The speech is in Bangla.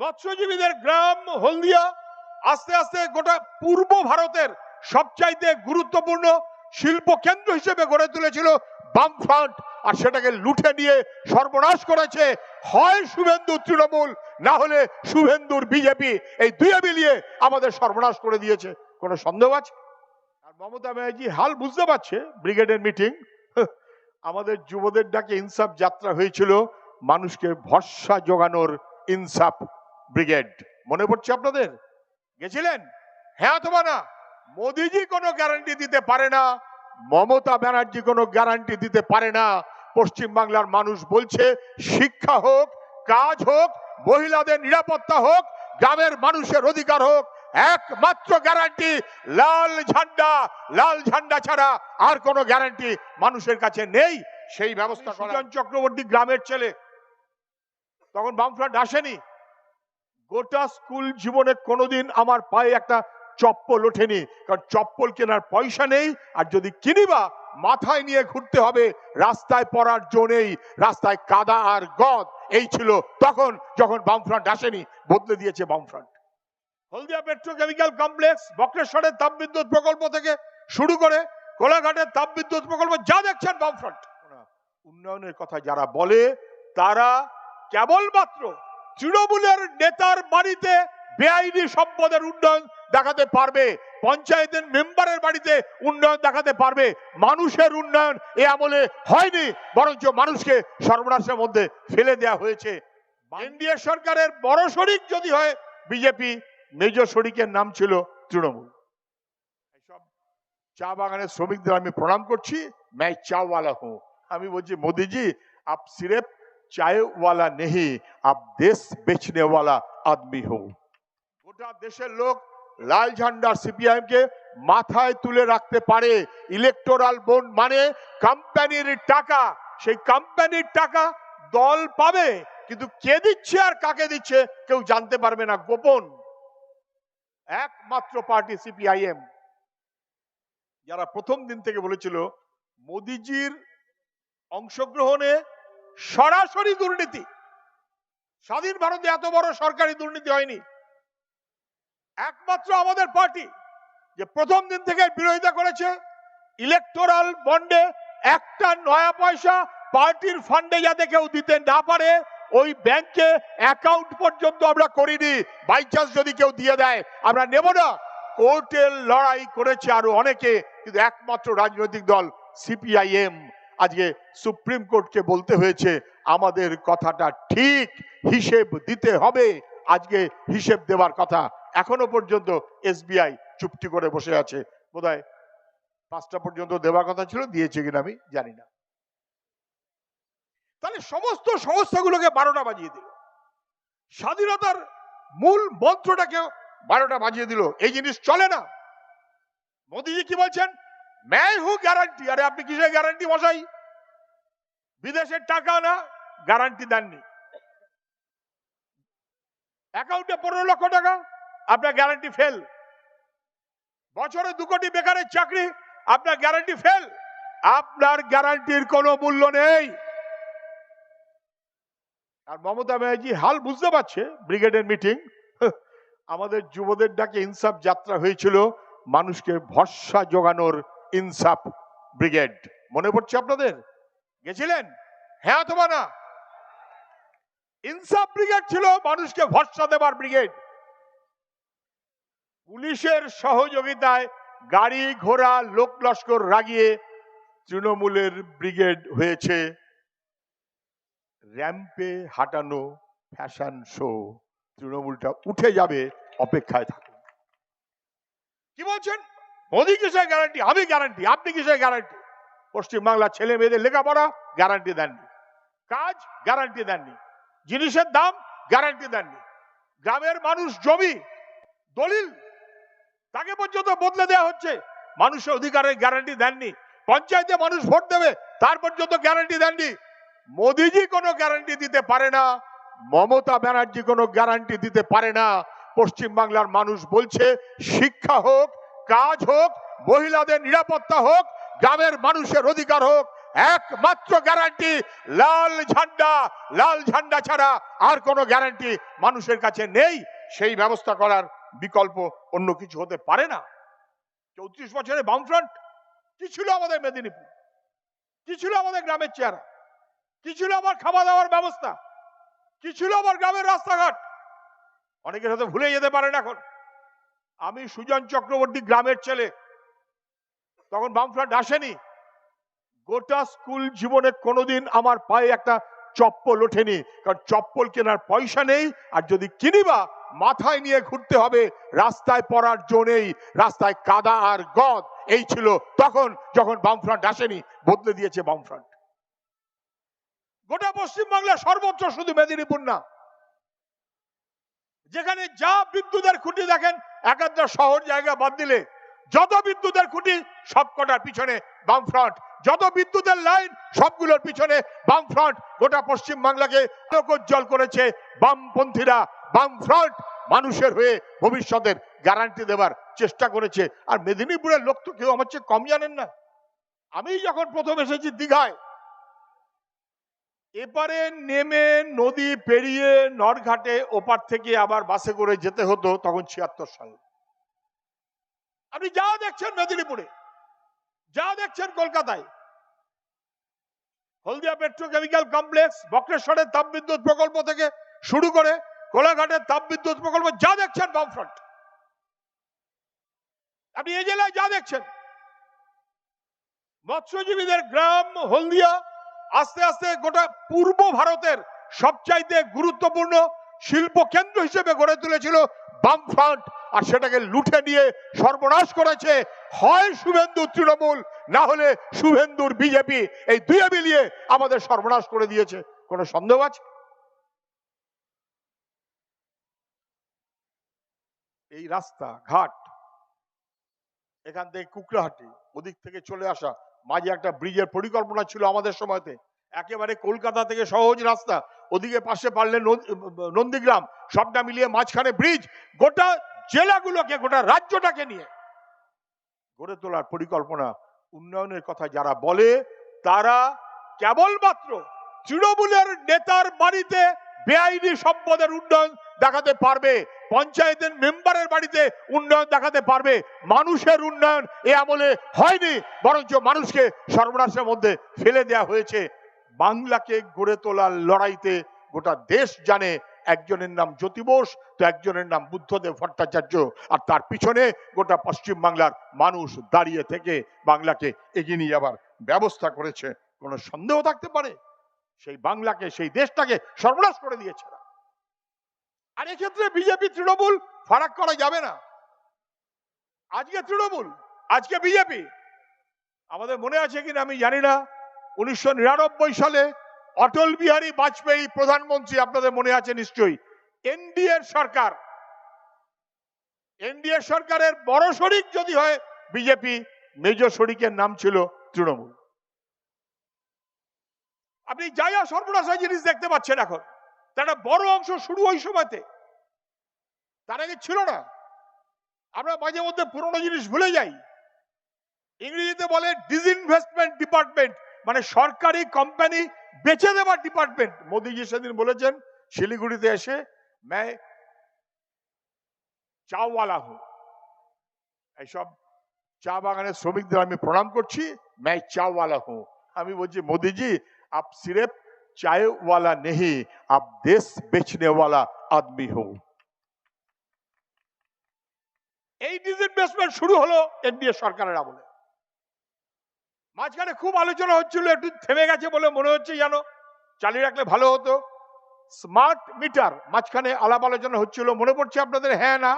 মৎস্যজীবীদের গ্রাম হলদিয়া আস্তে আস্তে গোটা পূর্ব ভারতের সবচাইতে গুরুত্বপূর্ণ শিল্প কেন্দ্র হিসেবে গড়ে তুলেছিল বামফ্রন্ট, আর সেটাকে লুঠে নিয়ে সর্বনাশ করেছে। হয় শুভেন্দু তৃণমূল, না হলে শুভেন্দুর বিজেপি। এই দুয়ে মিলিয়ে আমাদের সর্বনাশ করে দিয়েছে। কোনো সন্দেহ আছে? আর মমতা ব্যানার্জি হাল বুঝতে পারছে ব্রিগেডের মিটিং। আমাদের যুবদের ডাকে ইনসাফ যাত্রা হয়েছিল। মানুষকে ভরসা জোগানোর ইনসাফ ব্রিগেড। মনে পড়ছে আপনাদের? গেছিলেন? হ্যাঁ অথবা না? মোদিজি কোনো গ্যারান্টি দিতে পারে না। মমতা ব্যানার্জি কোনো গ্যারান্টি দিতে পারে না। পশ্চিম বাংলার মানুষ বলছে শিক্ষা হোক কাজ হোক মহিলাদের নিরাপত্তা হোক গ্রামের মানুষের অধিকার হোক একমাত্র গ্যারান্টি লাল ঝান্ডা। লাল ঝান্ডা ছাড়া আর কোনো গ্যারান্টি মানুষের কাছে নেই। সেই ব্যবস্থা চক্রবর্তী গ্রামের ছেলে। তখন বামফ্রন্ট আসেনি। গোটা স্কুল জীবনে কোনোদিন আমার পায়ে একটা চপ্পল ওঠেনি। কারণ চপ্পল কেনার পয়সা নেই, আর যদি কিনিবা মাথায় নিয়ে ঘুরতে হবে, রাস্তায় পড়ার জো নেই, রাস্তায় কাদা আর গদ, এই ছিল তখন যখন বামফ্রন্ট আসেনি, বদলে দিয়েছে বামফ্রন্ট। হলদিয়া পেট্রোকেমিক্যাল কমপ্লেক্স, বক্রেশ্বরের তাপবিদ্যুৎ প্রকল্প থেকে শুরু করে কোলাঘাটের তাপবিদ্যুৎ প্রকল্প, যা দেখছেন বামফ্রন্ট। উন্নয়নের কথা যারা বলে, তারা কেবলমাত্র তৃণমূলের নেতার বাড়িতে বেআইনি সম্পদের উন্নয়ন দেখাতে পারবে, পঞ্চায়েতের মেম্বারের বাড়িতে উন্নয়ন দেখাতে পারবে, মানুষের উন্নয়ন এ আমলে হয়নি, বরঞ্চ মানুষকে সর্বনাশের মধ্যে ফেলে দেওয়া হয়েছে। এনডিএ সরকারের বড় শরিক যদি হয়, বিজেপি মেজ শরিকের নাম ছিল তৃণমূল। চা বাগানের শ্রমিকদের আমি প্রণাম করছি मैं চাওয়ালা हूँ আমি বলছি, মোদিজি, আপ সিরেফ চায় ওয়ালা নেহি, আপ দেশ বেচনে ওয়ালা আদমি হো গোটা দেশের লোক লাল ঝান্ডার সিপিআইএম কে মাথায় তুলে রাখতে পারে। ইলেকটোরাল বন্ড মানে কোম্পানির টাকা। সেই কোম্পানির টাকা দল পাবে, কিন্তু কে দিচ্ছে আর কাকে দিচ্ছে কেউ জানতে পারবে না গোপন। একমাত্র পার্টি সিপিআইএম। যারা প্রথম দিন থেকে বলেছিল, মোদিজির অংশগ্রহণে সরাসরি দুর্নীতি। স্বাধীন ভারতে এত বড় সরকারি দুর্নীতি হয়নি। একমাত্র আমাদের পার্টি যে প্রথম দিন থেকে বিরোধিতা করেছে ইলেকটোরাল বন্ডে একটা নয়া পয়সা পার্টির ফান্ডে যাতে কেউ দিতে না পারে, ওই ব্যাংকে অ্যাকাউন্ট পর্যন্ত আমরা করিনি। বাই চান্স যদি কেউ দিয়ে দেয়, আমরা নেব না। কোর্টের লড়াই করেছে আরও অনেকে, কিন্তু একমাত্র রাজনৈতিক দল সিপিআইএম আজকে সুপ্রিম কোর্টকে বলতে হয়েছে, আমাদের কথাটা ঠিক হিসেব দিতে হবে। আজকে হিসেব দেওয়ার কথা এখনও পর্যন্ত এসবিআই চুপটি করে বসে আছে। বোধহয় পাঁচটা পর্যন্ত দেওয়ার কথা ছিল, দিয়েছে কিনা আমি জানি না। তাহলে সমস্ত সংস্থাগুলোকে বারোটা বাজিয়ে দিল। স্বাধীনতার মূল মন্ত্রটাকে বারোটা বাজিয়ে দিল। এই জিনিস চলে না। মোদিজি কি বলছেন? ম্যায় হু গ্যারান্টি আরে আপনি কিসের গ্যারান্টি মশাই? বিদেশের টাকা না গ্যারান্টি দেননি। অ্যাকাউন্টে পনেরো লক্ষ টাকা, আপনার গ্যারান্টি ফেল বছরে দু কোটি বেকারের চাকরি, আপনার গ্যারান্টি ফেল আপনার গ্যারান্টির কোনো মূল্য নেই। আর মমতা ব্যানার্জি হাল বুঝতে পারছে, ব্রিগেডের মিটিং। আমাদের যুবদের ডাকে ইনসাফ যাত্রা হয়েছিল, মানুষকে ভরসা জোগানোর ইনসাফ ব্রিগেড। মনে পড়ছে আপনাদের? গেছিলেন? হ্যাঁ অথবা না ইনসাফ ব্রিগেড ছিল মানুষকে ভরসা দেবার ব্রিগেড। পুলিশের সহযোগিতায় গাড়ি ঘোড়া লোক লস্কর রাগিয়ে তৃণমূলের ব্রিগেড হয়েছে। র্যাম্পে হাঁটানো ফ্যাশন শো তৃণমূলটা উঠে যাবে, অপেক্ষায় থাকুন। কি বলছেন? মোদি কিসের গ্যারান্টি আমি গ্যারান্টি আপনি কিসের গ্যারান্টি পশ্চিমবাংলার ছেলে মেয়েদের লেখাপড়া গ্যারান্টি দেননি। কাজ গ্যারান্টি দেননি। জিনিসের দাম গ্যারান্টি দেননি। গ্রামের মানুষ জমি, দলিল, তাকে পর্যন্ত বদলে দেওয়া হচ্ছে। মানুষের অধিকারের গ্যারান্টি দেননি। পঞ্চায়েতে মানুষ ভোট দেবে, তার পর্যন্ত গ্যারান্টি দেননি। মোদিজি কোনো গ্যারান্টি দিতে পারে না। মমতা ব্যানার্জি কোনো গ্যারান্টি দিতে পারে না। পশ্চিম বাংলার মানুষ বলছে, শিক্ষা হোক কাজ হোক, মহিলাদের নিরাপত্তা হোক, গ্রামের মানুষের অধিকার হোক, একমাত্র গ্যারান্টি লাল ঝান্ডা। লাল ঝান্ডা ছাড়া আর কোনো গ্যারান্টি মানুষের কাছে নেই। সেই ব্যবস্থা করার বিকল্প অন্য কিছু হতে পারে না। চৌত্রিশ বছরে বামফ্রন্ট, কি ছিল আমাদের মেদিনীপুর? কি ছিল আমাদের গ্রামের চেহারা? কি ছিল আমার খাওয়া দাওয়ার ব্যবস্থা? কি ছিল আমার গ্রামের রাস্তাঘাট? অনেকের হয়তো ভুলে যেতে পারেন এখন। আমি সুজন চক্রবর্তী গ্রামের ছেলে। তখন বামফ্রন্ট আসেনি। গোটা স্কুল জীবনে কোনোদিন আমার পায়ে একটা চপ্পল ওঠেনি। কারণ চপ্পল কেনার পয়সা নেই, আর যদি কিনিবা মাথায় নিয়ে ঘুরতে হবে, রাস্তায় পড়ার জো নেই, রাস্তায় কাদা আর গদ, এই ছিল তখন যখন বামফ্রন্ট আসেনি, বদলে দিয়েছে বামফ্রন্ট। গোটা পশ্চিমবাংলা সর্বোচ্চ শুধু মেদিনীপুর না। যেখানে যা বিদ্যুতের খুঁটি দেখেন একান্ত শহর জায়গা বাদ দিলে, যত বিদ্যুতের খুঁটি সবকটার পিছনে বামফ্রন্ট যত বিদ্যুতের লাইন সবগুলোর পিছনে বামফ্রন্ট গোটা পশ্চিম বাংলাকে আলোকোজ্জ্বল করেছে বামপন্থীরা। বামফ্রন্ট মানুষের হয়ে ভবিষ্যতের গ্যারান্টি দেবার চেষ্টা করেছে। আর মেদিনীপুরের লোক তো কেউ আমার চেয়ে কম জানেন না। আমি যখন প্রথম এসেছি দীঘায় এপারে নেমে নদী পেরিয়ে নরঘাটে ওপার থেকে আবার বাসে করে যেতে হতো তখন ছিয়াত্তর সালে। আপনি যা দেখছেন মেদিনীপুরে, যা দেখছেন কলকাতায়, হলদিয়া পেট্রোকেমিক্যাল কমপ্লেক্স, বক্রেশ্বরের তাপবিদ্যুৎ প্রকল্প থেকে শুরু করে কোলাঘাটের তাপবিদ্যুৎ প্রকল্প, যা দেখছেন বামফ্রন্ট আপনি এই জেলায় যা দেখছেন, মৎস্যজীবীদের গ্রাম হলদিয়া আস্তে আস্তে গোটা পূর্ব ভারতের সবচাইতে গুরুত্বপূর্ণ শিল্প কেন্দ্র হিসেবে গড়ে তুলেছিল বামফ্রন্ট। আর সেটাকে লুটে নিয়ে সর্বনাশ করেছে হয় শুভেন্দু তৃণমূল, না হলে শুভেন্দুর বিজেপি। এই দুয়ে মিলিয়ে আমাদের সর্বনাশ করে দিয়েছে। কোনো সন্দেহ আছে? এই রাস্তা, ঘাট, এখান থেকে কুকরাহাটি ওদিক থেকে চলে আসা মাঝে একটা ব্রিজের পরিকল্পনা ছিল আমাদের সময়তে। একেবারে কলকাতা থেকে সহজ রাস্তা। ওদিকে পাশে পারলে নন্দীগ্রাম। সবটা মিলিয়ে মাঝখানে ব্রিজ। গোটা জেলাগুলোকে, গোটা রাজ্যটাকে নিয়ে। গড়ে তোলার পরিকল্পনা উন্নয়নের কথা যারা বলে, তারা কেবলমাত্র তৃণমূলের নেতার বাড়িতে বেআইনি সম্পদের উন্নয়ন দেখাতে পারবে। পঞ্চায়েতের মেম্বারের বাড়িতে উন্নয়ন দেখাতে পারবে। মানুষের উন্নয়ন এ আমলে হয়নি, বরঞ্চ মানুষকে সর্বনাশের মধ্যে ফেলে দেয়া হয়েছে। বাংলাকে গড়ে তোলার লড়াইতে গোটা দেশ জানে। একজনের নাম জ্যোতি বোস, তো একজনের নাম বুদ্ধদেব ভট্টাচার্য। আর তার পিছনে গোটা পশ্চিম বাংলার মানুষ দাঁড়িয়ে থেকে বাংলাকে এগিয়ে নিয়ে যাবার ব্যবস্থা করেছে। কোনো সন্দেহ থাকতে পারে? সেই বাংলাকে, সেই দেশটাকে সর্বনাশ করে দিয়েছে। আর এক্ষেত্রে বিজেপি তৃণমূল ফারাক করা যাবে না। আজকে তৃণমূল, আজকে বিজেপি আমাদের মনে আছে কিনা আমি জানি না। উনিশশো নিরানব্বই সালে অটল বিহারী বাজপেয়ী প্রধানমন্ত্রী, আপনাদের মনে আছে নিশ্চয়ই, এনডিএর সরকার। এনডিএ সরকারের বড় শরিক যদি হয় বিজেপি মেজ শরিকের নাম ছিল তৃণমূল। আপনি যা যা সর্বনাশা জিনিস দেখতে পাচ্ছেন এখন। তারা বড় অংশ শুরু ওই সময়তে। তার আগে ছিল না। আমরা মাঝে মধ্যে পুরনো জিনিস ভুলে যাই। ইংরেজিতে বলে ডিসইনভেস্টমেন্ট ডিপার্টমেন্ট মানে সরকারি কোম্পানি বেচে দেওয়ার ডিপার্টমেন্ট মোদীজি সেদিন বলেছেন, শিলিগুড়িতে এসে ম্যায় চাওয়ালা হো এইসব চা বাগানের শ্রমিকদের আমি প্রণাম করছি, ম্যায় চাওয়ালা হো আমি বলছি, মোদীজি, আপ সিরেফ चाय वाला नहीं आप देश बेचने वाला आदमी हो এই ডিসইনভেস্টমেন্ট শুরু হলো এনডিএ সরকারের আমলে মাঝখানে খুব আলোচনা হচ্ছিল একটু থেমে গেছে বলে মনে হচ্ছে জানো চালিয়ে রাখলে ভালো হতো স্মার্ট মিটার মাঝখানে আলাপ আলোচনা হচ্ছিল মনে পড়ছে আপনাদের হ্যাঁ না